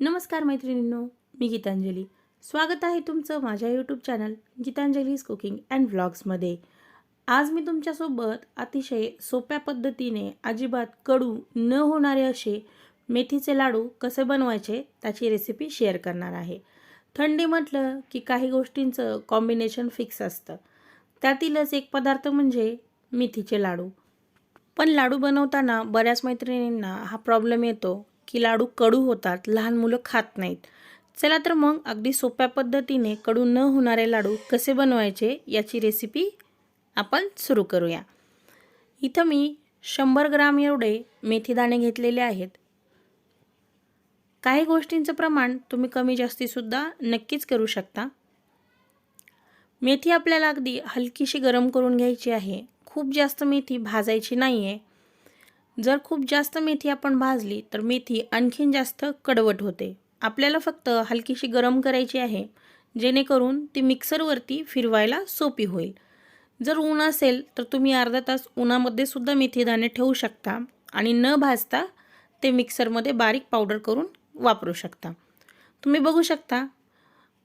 नमस्कार मैत्रिणींनो मी गीतांजली. स्वागत आहे तुमचं माझ्या YouTube channel Geetanjali's cooking and व्लॉग्समध्ये आज मी तुमच्यासोबत अतिशय सोप्या पद्धतीने अजिबात कडू न होणारे असे मेथीचे लाडू कसे बनवायचे त्याची रेसिपी शेअर करणार आहे. थंडी म्हटलं की काही गोष्टींचं कॉम्बिनेशन फिक्स असतं. त्यातीलच एक पदार्थ म्हणजे मेथीचे लाडू. पण लाडू बनवताना बऱ्याच मैत्रिणींना हा प्रॉब्लेम येतो. की लाडू कडू होतात लहान मुलं खात नाहीत. चला तर मग अगदी सोप्या पद्धतीने कडू न होणारे लाडू कसे बनवायचे याची रेसिपी आपण सुरू करूया. इथं मी शंभर ग्राम एवढे मेथीदाणे घेतलेले आहेत. काही गोष्टींचं प्रमाण तुम्ही कमी जास्तीसुद्धा नक्कीच करू शकता. मेथी आपल्याला अगदी हलकीशी गरम करून घ्यायची आहे. खूप जास्त मेथी भाजायची नाही आहे जर खूप जास्त मेथी आपण भाजली तर मेथी आणखीन जास्त कडवट होते. आपल्याला फक्त हलकीशी गरम करायची आहे जेणेकरून ती मिक्सरवरती फिरवायला सोपी होईल. जर ऊन असेल तर तुम्ही अर्धा तास उन्हामध्ये सुद्धा मेथी दाणे ठेवू शकता आणि न भाजता ते मिक्सरमध्ये बारीक पावडर करून वापरू शकता. तुम्ही बघू शकता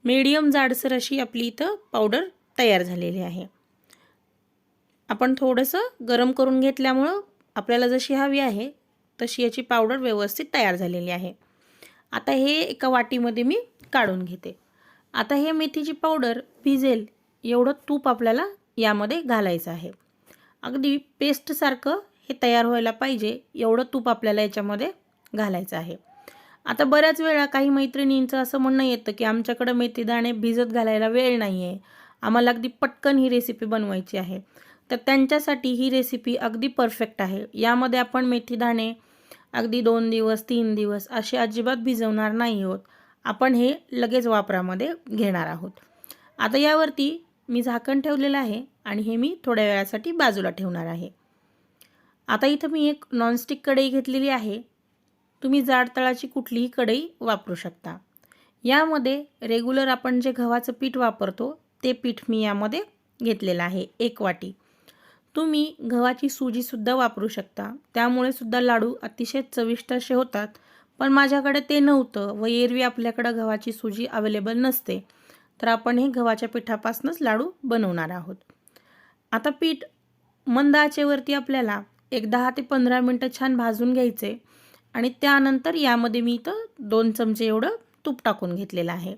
मीडियम जाडसर अशी आपली इथं पावडर तयार झालेली आहे. आपण थोडंसं गरम करून घेतल्यामुळं आपल्याला जशी हवी आहे तशी याची पावडर व्यवस्थित तयार झालेली आहे. आता हे एका वाटीमध्ये मी काढून घेते. आता हे मेथीची पावडर भिजेल एवढं तूप आपल्याला यामध्ये घालायचं आहे. अगदी पेस्टसारखं हे तयार व्हायला पाहिजे एवढं तूप आपल्याला याच्यामध्ये घालायचं आहे. आता बऱ्याच वेळा काही मैत्रिणींचं असं म्हणणं येतं की आमच्याकडं मेथीदाणे भिजत घालायला वेळ नाही आहे आम्हाला अगदी पटकन ही रेसिपी बनवायची आहे. तर त्यांच्यासाठी ही रेसिपी अगदी परफेक्ट आहे. यामध्ये आपण मेथीदाणे अगदी दोन दिवस तीन दिवस असे अजिबात भिजवणार नाही आहोत. आपण हे लगेच वापरामध्ये घेणार आहोत. आता यावरती मी झाकण ठेवलेलं आहे आणि हे मी थोड्या वेळासाठी बाजूला ठेवणार आहे. आता इथं मी एक नॉनस्टिक कढई घेतलेली आहे. तुम्ही जाड तळाची कुठलीही कढई वापरू शकता. यामध्ये रेग्युलर आपण जे गव्हाचं पीठ वापरतो ते पीठ मी यामध्ये घेतलेलं आहे एक वाटी. तुम्ही गव्हाची सुजीसुद्धा वापरू शकता. त्यामुळे सुद्धा लाडू अतिशय चविष्ट असे होतात. पण माझ्याकडे ते नव्हतं व एरवी आपल्याकडं गव्हाची सुजी अवेलेबल नसते. तर आपण हे गव्हाच्या पिठापासूनच लाडू बनवणार आहोत. आता पीठ मंद आचेवरती आपल्याला एक दहा ते पंधरा मिनटं छान भाजून घ्यायचे आणि त्यानंतर यामध्ये मी इथं दोन चमचे एवढं तूप टाकून घेतलेलं आहे.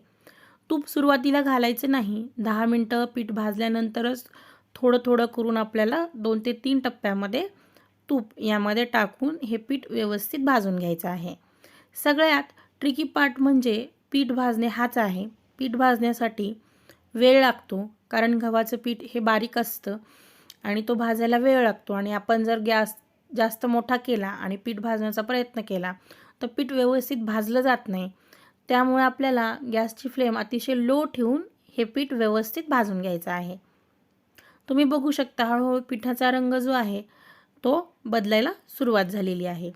तूप सुरुवातीला घालायचं नाही. दहा मिनटं पीठ भाजल्यानंतरच थोडं थोडं करून आपल्याला दोन ते तीन टप्प्यामध्ये तूप यामध्ये टाकून हे पीठ व्यवस्थित भाजून घ्यायचं आहे. सगळ्यात ट्रिकी पार्ट म्हणजे पीठ भाजणे हाच आहे. पीठ भाजण्यासाठी वेळ लागतो कारण गव्हाचं पीठ हे बारीक असतं आणि तो भाजायला वेळ लागतो. आणि आपण जर गॅस जास्त मोठा केला आणि पीठ भाजण्याचा प्रयत्न केला तर पीठ व्यवस्थित भाजलं जात नाही. त्यामुळे आपल्याला गॅसची फ्लेम अतिशय लो ठेवून हे पीठ व्यवस्थित भाजून घ्यायचं आहे. तुम्ही बघू शकता हळूहळू पिठाचा रंग जो आहे तो बदलायला सुरुवात झालेली आहे.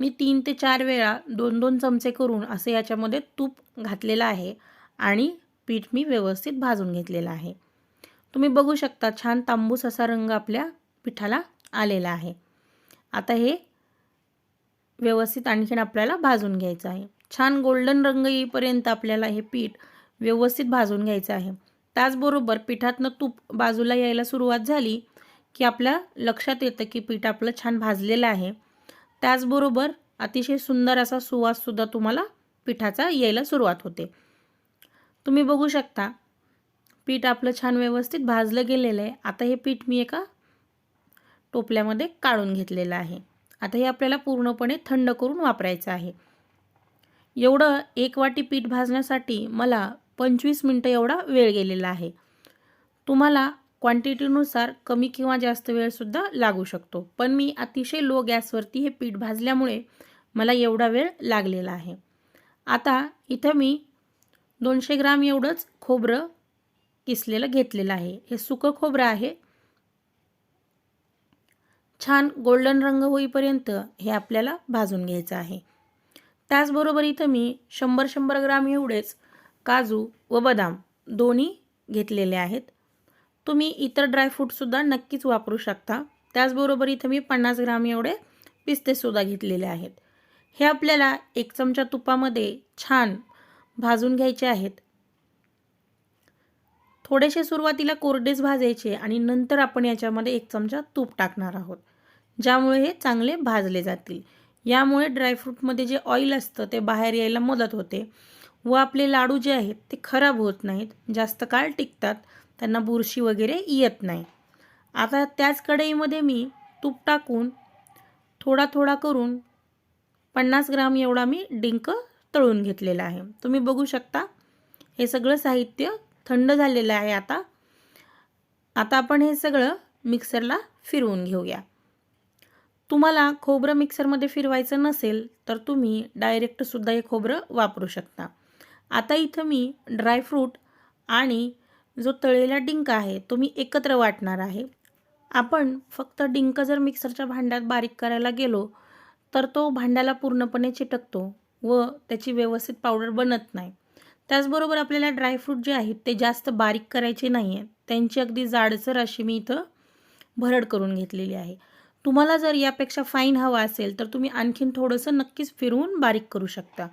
मी तीन ते चार वेळा दोन दोन चमचे करून असे याच्यामध्ये तूप घातलेलं आहे आणि पीठ मी व्यवस्थित भाजून घेतलेलं आहे. तुम्ही बघू शकता छान तांबूस असा रंग आपल्या पिठाला आलेला आहे. आता हे व्यवस्थित आणखीन आपल्याला भाजून घ्यायचं आहे. छान गोल्डन रंग येईपर्यंत आपल्याला हे पीठ व्यवस्थित भाजून घ्यायचं आहे. त्याचबरोबर पिठातनं तूप बाजूला यायला सुरुवात झाली की आपल्या लक्षात येतं की पीठ आपलं छान भाजलेलं आहे. त्याचबरोबर अतिशय सुंदर असा सुवाससुद्धा तुम्हाला पिठाचा यायला सुरुवात होते. तुम्ही बघू शकता पीठ आपलं छान व्यवस्थित भाजलं गेलेलं आहे. आता हे पीठ मी एका टोपल्यामध्ये काढून घेतलेलं आहे. आता हे आपल्याला पूर्णपणे थंड करून वापरायचं आहे. एवढं एक वाटी पीठ भाजण्यासाठी मला पंचवीस मिनटं एवढा वेळ गेलेला आहे. तुम्हाला क्वांटिटीनुसार कमी किंवा जास्त वेळसुद्धा लागू शकतो. पण मी अतिशय लो गॅसवरती हे पीठ भाजल्यामुळे मला एवढा वेळ लागलेला आहे. आता इथं मी दोनशे ग्राम एवढंच खोबरं किसलेलं घेतलेलं आहे. हे सुकं खोबरं आहे. छान गोल्डन रंग होईपर्यंत हे आपल्याला भाजून घ्यायचं आहे. त्याचबरोबर इथं मी शंभर शंभर ग्राम एवढेच काजू व बदाम दोन्ही घेतलेले आहेत. तुम्ही इतर ड्रायफ्रूटसुद्धा नक्कीच वापरू शकता. त्याचबरोबर इथं मी पन्नास ग्राम एवढे पिस्तेसुद्धा घेतलेले आहेत. हे आपल्याला एक चमचा तुपामध्ये छान भाजून घ्यायचे आहेत. थोडेसे सुरुवातीला कोरडेच भाजायचे आणि नंतर आपण याच्यामध्ये एक चमचा तूप टाकणार आहोत. ज्यामुळे हे चांगले भाजले जातील. यामुळे ड्रायफ्रूटमध्ये जे ऑइल असतं ते बाहेर यायला मदत होते. व आपले लाडू जे आहेत ते खराब होत नाहीत जास्त काळ टिकतात त्यांना बुरशी वगैरे येत नाही. आता त्याच कढईमध्ये मी तूप टाकून थोडा थोडा करून पन्नास ग्राम एवढा मी डिंक तळून घेतलेला आहे. तुम्ही बघू शकता हे सगळं साहित्य थंड झालेलं आहे आता. आता आपण हे सगळं मिक्सरला फिरवून घेऊया. तुम्हाला खोबरं मिक्सरमध्ये फिरवायचं नसेल तर तुम्ही डायरेक्टसुद्धा हे खोबरं वापरू शकता. आता इथं मी ड्रायफ्रूट आणि जो तळलेला डिंक आहे तो मी एकत्र वाटणार आहे. आपण फक्त डिंक जर मिक्सरच्या भांड्यात बारीक करायला गेलो तर तो भांड्याला पूर्णपणे चिटकतो व त्याची व्यवस्थित पावडर बनत नाही. त्याचबरोबर आपल्याला ड्रायफ्रूट जे आहेत ते जास्त बारीक करायचे नाही आहेत त्यांची अगदी जाडसर अशी मी इथं भरड करून घेतलेली आहे. तुम्हाला जर यापेक्षा फाईन हवा असेल तर तुम्ही आणखीन थोडंसं नक्कीच फिरवून बारीक करू शकता.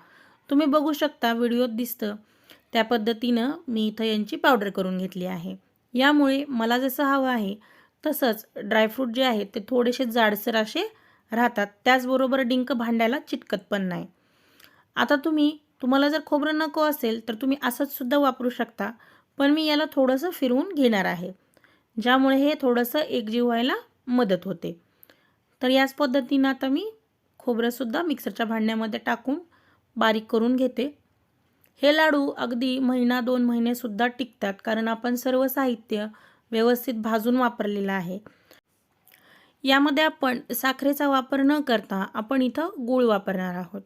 तुम्ही बघू शकता व्हिडिओत दिसतं. त्या पद्धतीनं मी इथं यांची पावडर करून घेतली आहे. यामुळे मला जसं हवं आहे तसंच ड्रायफ्रूट जे आहेत ते थोडेसे जाडसर असे राहतात. त्याचबरोबर डिंक भांड्याला चिटकत पण नाही. आता तुम्ही तुम्हाला जर खोबरं नको असेल तर तुम्ही असंचसुद्धा वापरू शकता. पण मी याला थोडंसं फिरवून घेणार आहे ज्यामुळे हे थोडंसं एकजीव व्हायला मदत होते. तर याच पद्धतीनं आता मी खोबरंसुद्धा मिक्सरच्या भांड्यामध्ये टाकून बारीक करून घेते. हे लाडू अगदी महिना दोन महिनेसुद्धा टिकतात कारण आपण सर्व साहित्य व्यवस्थित भाजून वापरलेलं आहे. यामध्ये आपण साखरेचा वापर न करता आपण इथं गूळ वापरणार आहोत.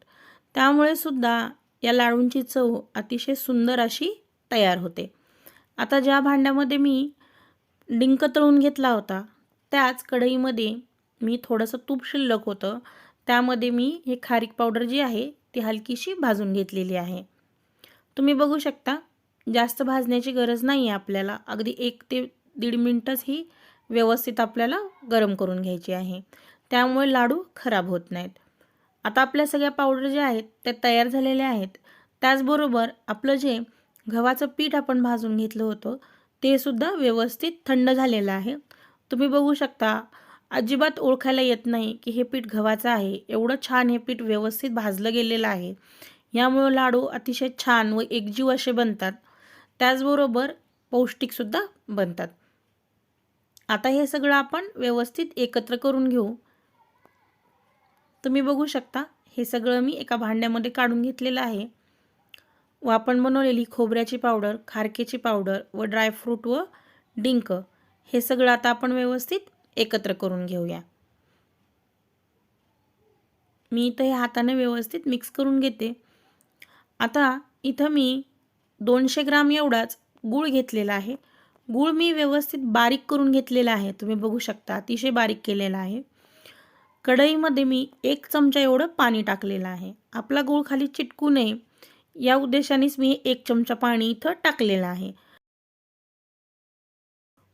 त्यामुळे सुद्धा या लाडूंची चव अतिशय सुंदर अशी तयार होते. आता ज्या भांड्यामध्ये मी डिंक तळून घेतला होता त्याच कढईमध्ये मी थोडंसं तूप शिल्लक होतं. त्यामध्ये मी हे खारीक पावडर जी आहे ती हलकीशी भाजून घेतलेली आहे. तुम्ही बघू शकता जास्त भाजण्याची गरज नाही आहे आपल्याला. अगदी एक ते दीड मिनटंच ही व्यवस्थित आपल्याला गरम करून घ्यायची आहे. त्यामुळे लाडू खराब होत नाहीत. आता आपल्या सगळ्या पावडर ज्या आहेत त्या तयार झालेल्या आहेत. त्याचबरोबर आपलं जे गव्हाचं पीठ आपण भाजून घेतलं होतं ते सुद्धा व्यवस्थित थंड झालेलं आहे. तुम्ही बघू शकता अजिबात ओळखायला येत नाही की हे पीठ गव्हाचं आहे. एवढं छान हे पीठ व्यवस्थित भाजलं गेलेलं आहे. यामुळं लाडू अतिशय छान व एकजीव असे बनतात. त्याचबरोबर पौष्टिकसुद्धा बनतात. आता हे सगळं आपण व्यवस्थित एकत्र करून घेऊ. तुम्ही बघू शकता हे सगळं मी एका भांड्यामध्ये काढून घेतलेलं आहे. व आपण बनवलेली खोबऱ्याची पावडर खारकेची पावडर व ड्रायफ्रूट व डिंक हे सगळं आता आपण व्यवस्थित एकत्र करून घेऊया. मी इथं हे हाताने व्यवस्थित मिक्स करून घेते. आता इथं मी दोनशे ग्राम एवढाच गूळ घेतलेला आहे. गूळ मी व्यवस्थित बारीक करून घेतलेला आहे. तुम्ही बघू शकता अतिशय बारीक केलेला आहे. कढईमध्ये मी एक चमचा एवढं पाणी टाकलेलं आहे. आपला गूळ खाली चिटकू नये. या उद्देशानेच मी एक चमचा पाणी इथं टाकलेलं आहे.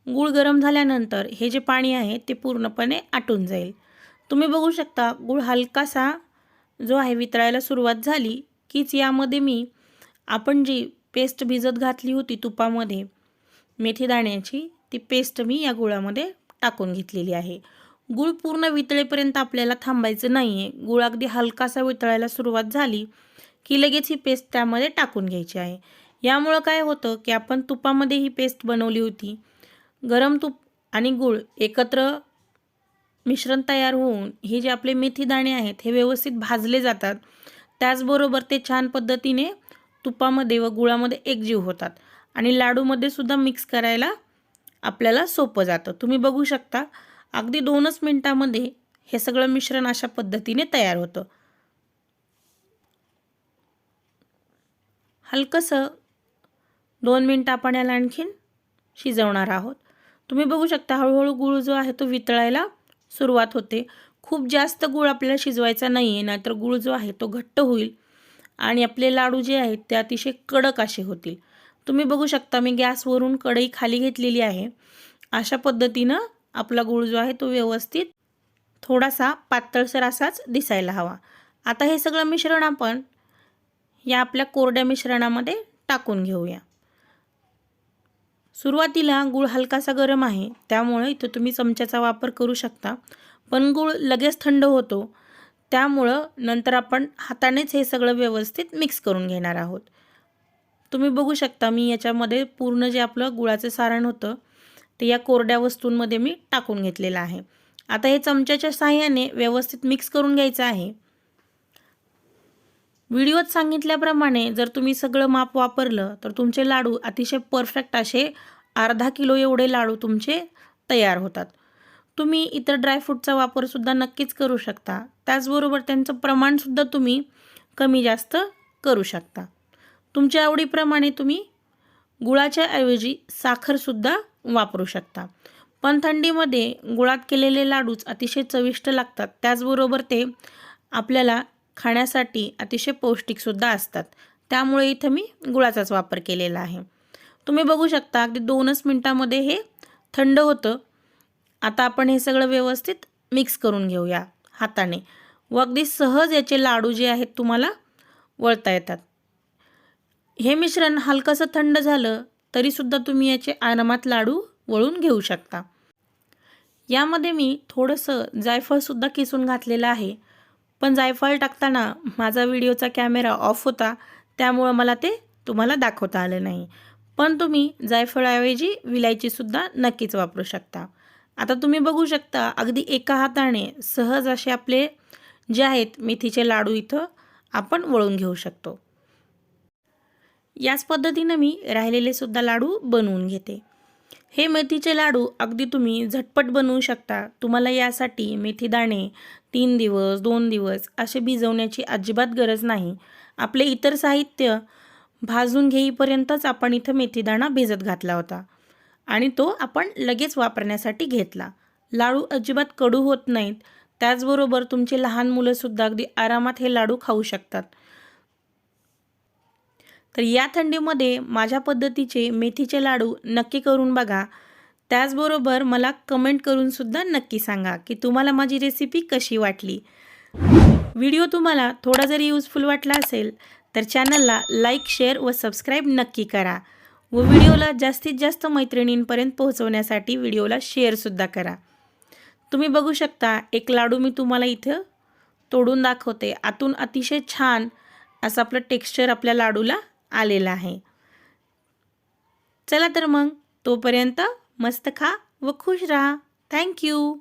गूळ गरम झाल्यानंतर हे जे पाणी आहे ते पूर्णपणे आटून जाईल. तुम्ही बघू शकता गूळ हलकासा जो आहे वितळायला सुरुवात झाली कीच यामध्ये मी आपण जी पेस्ट भिजत घातली होती तुपामध्ये मेथी दाण्याची ती पेस्ट मी या गुळामध्ये टाकून घेतलेली आहे. गूळ पूर्ण वितळेपर्यंत आपल्याला थांबायचं नाही आहे गूळ अगदी हलकासा वितळायला सुरुवात झाली की लगेच ही पेस्ट त्यामध्ये टाकून घ्यायची आहे. यामुळं काय होतं की आपण तुपामध्ये ही पेस्ट बनवली होती गरम तूप आणि गूळ एकत्र मिश्रण तयार होऊन हे जे आपले मेथी दाणे आहेत हे व्यवस्थित भाजले जातात. त्याचबरोबर ते छान पद्धतीने तुपामध्ये व गुळामध्ये एकजीव होतात. आणि लाडूमध्ये सुद्धा मिक्स करायला आपल्याला सोपं जातं. तुम्ही बघू शकता अगदी दोनच मिनटामध्ये हे सगळं मिश्रण अशा पद्धतीने तयार होतं. हलकंसं दोन मिनटं आपण याला आणखीन शिजवणार आहोत. तुम्ही बघू शकता हळूहळू गूळ जो आहे तो वितळायला सुरुवात होते. खूप जास्त गूळ आपल्याला शिजवायचा नाही आहे नाहीतर गूळ जो आहे तो घट्ट होईल आणि आपले लाडू जे आहेत ते अतिशय कडक असे होतील. तुम्ही बघू शकता मी गॅसवरून कढई खाली घेतलेली आहे. अशा पद्धतीनं आपला गूळ जो आहे तो व्यवस्थित थोडासा पातळसर असाच दिसायला हवा. आता हे सगळं मिश्रण आपण या आपल्या कोरड्या मिश्रणामध्ये टाकून घेऊया. सुरुवातीला गूळ हलकासा गरम आहे त्यामुळे इथं तुम्ही चमच्याचा वापर करू शकता. पण गूळ लगेच थंड होतो त्यामुळं नंतर आपण हातानेच हे सगळं व्यवस्थित मिक्स करून घेणार आहोत. तुम्ही बघू शकता मी याच्यामध्ये पूर्ण जे आपलं गुळाचं सारण होतं ते या कोरड्या वस्तूंमध्ये मी टाकून घेतलेलं आहे. आता हे चमच्याच्या साह्याने व्यवस्थित मिक्स करून घ्यायचं आहे. व्हिडिओत सांगितल्याप्रमाणे जर तुम्ही सगळं माप वापरलं तर तुमचे लाडू अतिशय परफेक्ट असे अर्धा किलो एवढे लाडू तुमचे तयार होतात. तुम्ही इतर ड्रायफ्रूटचा वापरसुद्धा नक्कीच करू शकता. त्याचबरोबर त्यांचं प्रमाणसुद्धा तुम्ही कमी जास्त करू शकता. तुमच्या आवडीप्रमाणे तुम्ही गुळाच्या ऐवजी साखरसुद्धा वापरू शकता. पण थंडीमध्ये गुळात केलेले लाडूच अतिशय चविष्ट लागतात. त्याचबरोबर ते आपल्याला खाण्यासाठी अतिशय पौष्टिकसुद्धा असतात. त्यामुळे इथं मी गुळाचाच वापर केलेला आहे. तुम्ही बघू शकता अगदी दोनच मिनटामध्ये हे थंड होतं. आता आपण हे सगळं व्यवस्थित मिक्स करून घेऊया हाताने. व अगदी सहज याचे लाडू जे आहेत तुम्हाला वळता येतात. हे मिश्रण हलकंसं थंड झालं तरीसुद्धा तुम्ही याचे आरामात लाडू वळून घेऊ शकता. यामध्ये मी थोडंसं जायफळसुद्धा किसून घातलेलं आहे. पण जायफळ टाकताना माझा व्हिडिओचा कॅमेरा ऑफ होता त्यामुळं मला ते तुम्हाला दाखवता आलं नाही. पण तुम्ही जायफळाऐवजी विलायचीसुद्धा नक्कीच वापरू शकता. आता तुम्ही बघू शकता अगदी एका हाताने सहज असे आपले जे आहेत मेथीचे लाडू इथं आपण वळून घेऊ शकतो. याच पद्धतीनं मी राहिलेले सुद्धा लाडू बनवून घेते. हे मेथीचे लाडू अगदी तुम्ही झटपट बनवू शकता. तुम्हाला यासाठी मेथी दाणे तीन दिवस दोन दिवस असे भिजवण्याची अजिबात गरज नाही. आपले इतर साहित्य भाजून घेईपर्यंतच आपण इथं मेथीदाणा भिजत घातला होता आणि तो आपण लगेच वापरण्यासाठी घेतला. लाडू अजिबात कडू होत नाहीत. त्याचबरोबर तुमचे लहान मुलंसुद्धा अगदी आरामात हे लाडू खाऊ शकतात. तर या थंडीमध्ये माझ्या पद्धतीचे मेथीचे लाडू नक्की करून बघा. त्याचबरोबर मला कमेंट करूनसुद्धा नक्की सांगा की तुम्हाला माझी रेसिपी कशी वाटली. व्हिडिओ तुम्हाला थोडा जरी यूजफुल वाटला असेल तर चॅनलला लाईक शेअर व सबस्क्राईब नक्की करा. व व्हिडिओला जास्तीत जास्त मैत्रिणींपर्यंत पोहोचवण्यासाठी व्हिडिओला शेअरसुद्धा करा. तुम्ही बघू शकता एक लाडू मी तुम्हाला इथं तोडून दाखवते. आतून अतिशय छान असं आपलं टेक्स्चर आपल्या लाडूला आलेला आहे. चला तर मग तोपर्यंत मस्त खा व खुश राहा. थँक्यू